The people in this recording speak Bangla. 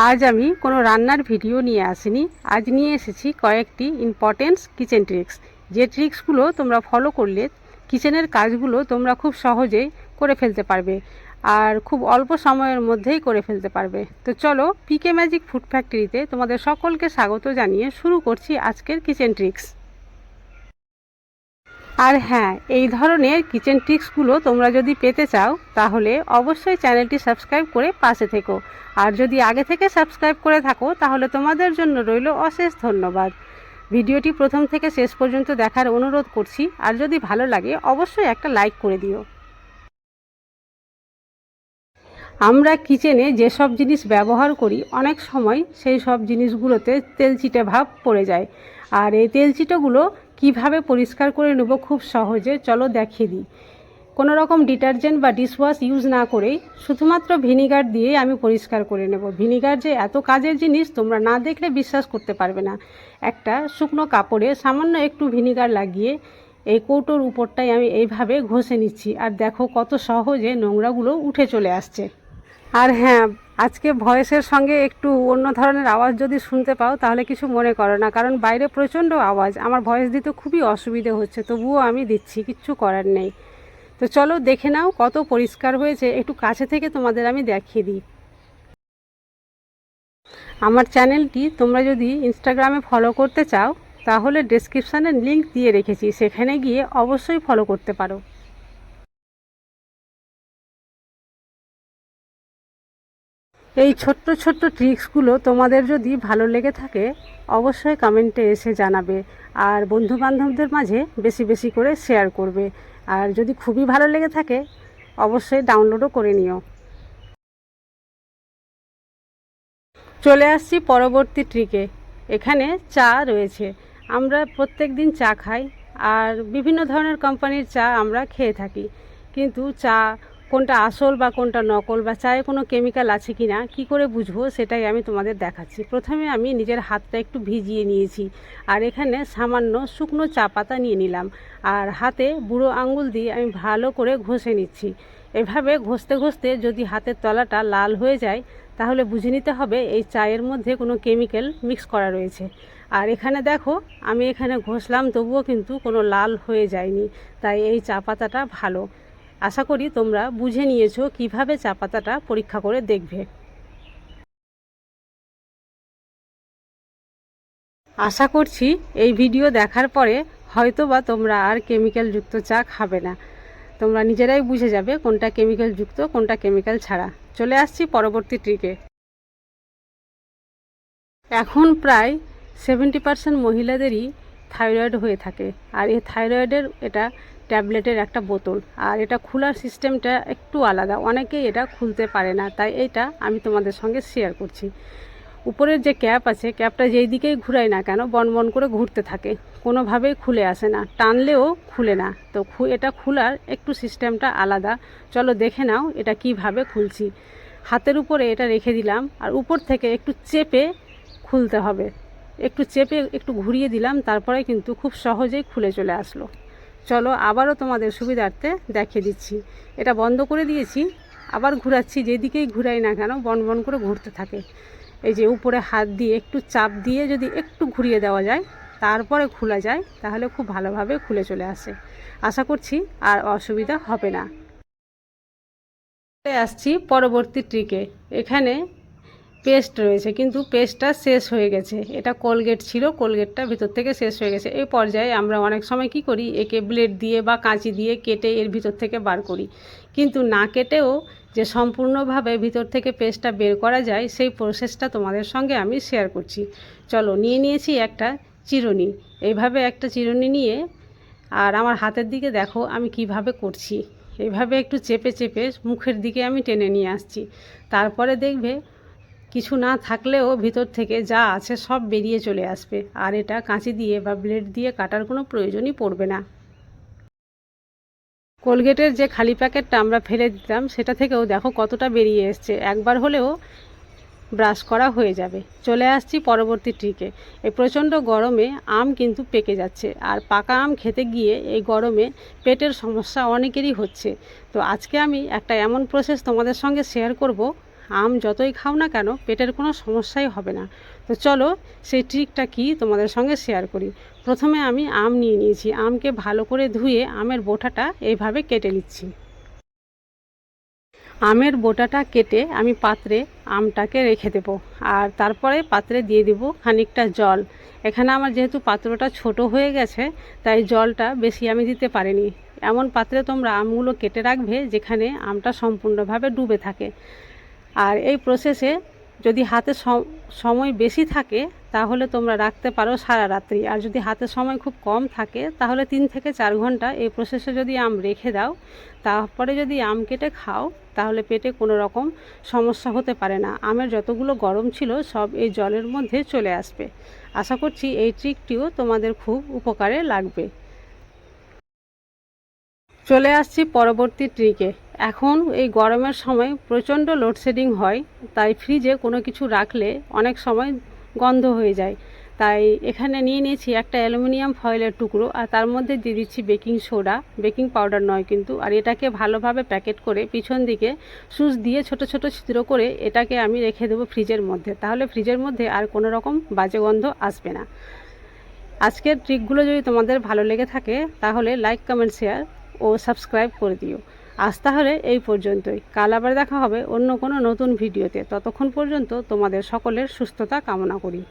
আজ আমি কোনো রান্নার ভিডিও নিয়ে আসিনি। আজ নিয়ে এসেছি কয়েকটি ইম্পর্টেন্স কিচেন ট্রিক্স যে ট্রিক্সগুলো তোমরা ফলো করলে কিচেনের কাজগুলো তোমরা খুব সহজেই করে ফেলতে পারবে আর খুব অল্প সময়ের মধ্যেই করে ফেলতে পারবে। তো চলো পিকে ম্যাজিক ফুড ফ্যাক্টরিতে তোমাদের সকলকে স্বাগত জানিয়ে শুরু করছি আজকের কিচেন ট্রিক্স আর হ্যাঁ এই ধরনের কিচেন টিপসগুলো তোমরা যদি পেতে চাও, তাহলে অবশ্যই চ্যানেলটি সাবস্ক্রাইব করে পাশে থেকো। আর যদি আগে থেকে সাবস্ক্রাইব করে থাকো, তাহলে তোমাদের জন্য রইল অশেষ ধন্যবাদ। ভিডিওটি প্রথম থেকে শেষ পর্যন্ত দেখার অনুরোধ করছি। আর যদি ভালো লাগে, অবশ্যই একটা লাইক করে দিও। আমরা কিচেনে যেসব জিনিস ব্যবহার করি, অনেক সময় সেই সব জিনিসগুলোতে তেলচিটে ভাব পড়ে যায়। আর এই তেলচিটেগুলো কীভাবে পরিষ্কার করে নেব খুব সহজে, চলো দেখিয়ে দিই। কোনো রকম ডিটারজেন্ট বা ডিশওয়াশ ইউজ না করেই শুধুমাত্র ভিনিগার দিয়েই আমি পরিষ্কার করে নেব। ভিনিগার যে এত কাজের জিনিস, তোমরা না দেখলে বিশ্বাস করতে পারবে না। একটা শুকনো কাপড়ে সামান্য একটু ভিনিগার লাগিয়ে এই কৌটোর উপরটাই আমি এইভাবে ঘষে নিচ্ছি। আর দেখো কত সহজে নোংরাগুলো উঠে চলে আসছে। আর হ্যাঁ আজকে ভয়েসের সঙ্গে একটু অন্য ধরনের আওয়াজ যদি শুনতে পাও, তাহলে কিছু মনে করো না। কারণ বাইরে প্রচণ্ড আওয়াজ। আমার ভয়েস দিতে খুবই অসুবিধে হচ্ছে, তবুও আমি দিচ্ছি, কিচ্ছু করার নেই। তো চলো দেখে নাও কত পরিষ্কার হয়েছে। একটু কাছে থেকে তোমাদের আমি দেখিয়ে দিই। আমার চ্যানেলটি তোমরা যদি ইনস্টাগ্রামে ফলো করতে চাও, তাহলে ডেসক্রিপশানে লিংক দিয়ে রেখেছি। সেখানে গিয়ে অবশ্যই ফলো করতে পারো। এই ছোট্ট ছোট্ট ট্রিক্সগুলো তোমাদের যদি ভালো লেগে থাকে, অবশ্যই কমেন্টে এসে জানাবে। আর বন্ধু বান্ধবদের মাঝে বেশি বেশি করে শেয়ার করবে। আর যদি খুবই ভালো লেগে থাকে, অবশ্যই ডাউনলোডও করে নিও। চলে আসছি পরবর্তী ট্রিকে এখানে চা রয়েছে। আমরা প্রত্যেক দিন চা খাই। আর বিভিন্ন ধরনের কোম্পানির চা আমরা খেয়ে থাকি। কিন্তু চা কোনটা আসল বা কোনটা নকল বা চায়ে কোনো কেমিক্যাল আছে কি না, কী করে বুঝব সেটাই আমি তোমাদের দেখাচ্ছি। প্রথমে আমি নিজের হাতটা একটু ভিজিয়ে নিয়েছি আর এখানে সামান্য শুকনো চা পাতা নিয়ে নিলাম আর হাতে বুড়ো আঙ্গুল দিয়ে আমি ভালো করে ঘষে নিচ্ছি। এভাবে ঘষতে ঘষতে যদি হাতের তলাটা লাল হয়ে যায়, তাহলে বুঝে নিতে হবে এই চায়ের মধ্যে কোনো কেমিক্যাল মিক্স করা রয়েছে। আর এখানে দেখো, আমি এখানে ঘষলাম, তবুও কিন্তু কোনো লাল হয়ে যায়নি। তাই এই চা পাতাটা ভালো। আশা করি তোমরা বুঝে নিয়েছো কীভাবে চা পাতাটা পরীক্ষা করে দেখবে। আশা করছি এই ভিডিও দেখার পরে হয়তো বা তোমরা আর কেমিক্যালযুক্ত চা খাবে না। তোমরা নিজেরাই বুঝে যাবে কোনটা কেমিক্যালযুক্ত, কোনটা কেমিক্যাল ছাড়া। চলে আসছি পরবর্তী ট্রিকে। এখন প্রায় সেভেন্টি পার্সেন্ট মহিলাদেরই থাইরয়েড হয়ে থাকে। আর এই থাইরয়েডের এটা ট্যাবলেটের একটা বোতল। আর এটা খোলার সিস্টেমটা একটু আলাদা। অনেকেই এটা খুলতে পারে না, তাই এটা আমি তোমাদের সঙ্গে শেয়ার করছি। উপরের যে ক্যাপ আছে ক্যাপটা যেই দিকেই ঘুরাই না কেন, বন বন করে ঘুরতে থাকে। কোনোভাবেই খুলে আসে না, টানলেও খুলে না। তো এটা খোলার একটু সিস্টেমটা আলাদা। চলো দেখে নাও এটা কীভাবে খুলছি। হাতের উপরে এটা রেখে দিলাম, আর উপর থেকে একটু চেপে খুলতে হবে। একটু চেপে একটু ঘুরিয়ে দিলাম, তারপরে কিন্তু খুব সহজেই খুলে চলে আসলো। চলো আবারও তোমাদের সুবিধার্থে দেখিয়ে দিচ্ছি। এটা বন্ধ করে দিয়েছি, আবার ঘুরাচ্ছি, যেদিকেই ঘুরাই না কেন বন বন করে ঘুরতে থাকে। এই যে উপরে হাত দিয়ে একটু চাপ দিয়ে যদি একটু ঘুরিয়ে দেওয়া যায়, তারপরে খোলা যায়, তাহলে খুব ভালোভাবে খুলে চলে আসে। আশা করছি আর অসুবিধা হবে না। আসছি পরবর্তী ট্রিকে। এখানে পেস্ট রয়েছে, কিন্তু পেস্টটা শেষ হয়ে গেছে। এটা কোলগেট ছিল, কোলগেটটা ভিতর থেকে শেষ হয়ে গেছে। এই পর্যায়ে আমরা অনেক সময় কি করি, একে ব্লেড দিয়ে বা কাঁচি দিয়ে কেটে এর ভিতর থেকে বার করি। কিন্তু না কেটেও যে সম্পূর্ণভাবে ভিতর থেকে পেস্টটা বের করা যায়, সেই প্রসেসটা তোমাদের সঙ্গে আমি শেয়ার করছি। চলো, নিয়ে নিয়েছি একটা চিরুনি। এইভাবে একটা চিরুনি নিয়ে, আর আমার হাতের দিকে দেখো আমি কীভাবে করছি। এইভাবে একটু চেপে চেপে মুখের দিকে আমি টেনে নিয়ে আসছি। তারপরে দেখবে কিছু না থাকলেও ভিতর থেকে যা আছে সব বেরিয়ে চলে আসবে। আর এটা কাঁচি দিয়ে বা ব্লেড দিয়ে কাটার কোনো প্রয়োজনই পড়বে না। কোলগেটের যে খালি প্যাকেটটা আমরা ফেলে দিতাম, সেটা থেকেও দেখো কতটা বেরিয়ে এসছে। একবার হলেও ব্রাশ করা হয়ে যাবে। চলে আসছি পরবর্তী ট্রিকে। এই প্রচণ্ড গরমে আম কিন্তু পেকে যাচ্ছে। আর পাকা আম খেতে গিয়ে এই গরমে পেটের সমস্যা অনেকেরই হচ্ছে। তো আজকে আমি একটা এমন প্রসেস তোমাদের সঙ্গে শেয়ার করব আম যতই খাও না কেন, পেটের কোনো সমস্যাই হবে না। তো চলো, সেই ট্রিকটা কি তোমাদের সঙ্গে শেয়ার করি। প্রথমে আমি আম নিয়ে নিয়েছি। আমকে ভালো করে ধুয়ে আমের বোটাটা এইভাবে কেটে নিচ্ছি। আমের বোটাটা কেটে আমি পাত্রে আমটাকে রেখে দেব। আর তারপরে পাত্রে দিয়ে দেব খানিকটা জল। এখানে আমার যেহেতু পাত্রটা ছোট হয়ে গেছে, তাই জলটা বেশি আমি দিতে পারিনি। এমন পাত্রে তোমরা আমগুলো কেটে রাখবে যেখানে আমটা সম্পূর্ণভাবে ডুবে থাকে। আর এই প্রসেসে যদি হাতে সম- সময় বেশি থাকে, তাহলে তোমরা রাখতে পারো সারা রাত্রি। আর যদি হাতে সময় খুব কম থাকে, তাহলে তিন থেকে চার ঘণ্টা এই প্রসেসে যদি আম রেখে দাও, তারপরে যদি আম কেটে খাও, তাহলে পেটে কোনো রকম সমস্যা হতে পারে না। আমের যতগুলো গরম ছিল, সব এই জলের মধ্যে চলে আসবে। আশা করছি এই ট্রিকটিও তোমাদের খুব উপকারে লাগবে। চলে আসছি পরবর্তী ট্রিকে এখন এই গরমের সময় প্রচণ্ড লোডশেডিং হয়, তাই ফ্রিজে কোনো কিছু রাখলে অনেক সময় গন্ধ হয়ে যায়। তাই এখানে নিয়ে নিয়েছি একটা অ্যালুমিনিয়াম ফয়েলের টুকরো আর তার মধ্যে দিয়ে দিচ্ছি বেকিং সোডা, বেকিং পাউডার নয় কিন্তু, আর এটাকে ভালোভাবে প্যাকেট করে পিছন দিকে সুচ দিয়ে ছোট ছোট ছিদ্র করে এটাকে আমি রেখে দেবো ফ্রিজের মধ্যে। তাহলে ফ্রিজের মধ্যে আর কোনো রকম বাজে গন্ধ আসবে না। আজকের ট্রিকগুলো যদি তোমাদের ভালো লেগে থাকে, তাহলে লাইক কমেন্ট শেয়ার ও সাবস্ক্রাইব করে দিও। আজ তাহলে এই পর্যন্তই। কাল আবার দেখা হবে অন্য কোনো নতুন ভিডিওতে। ততক্ষণ পর্যন্ত তোমাদের সকলের সুস্থতা কামনা করি।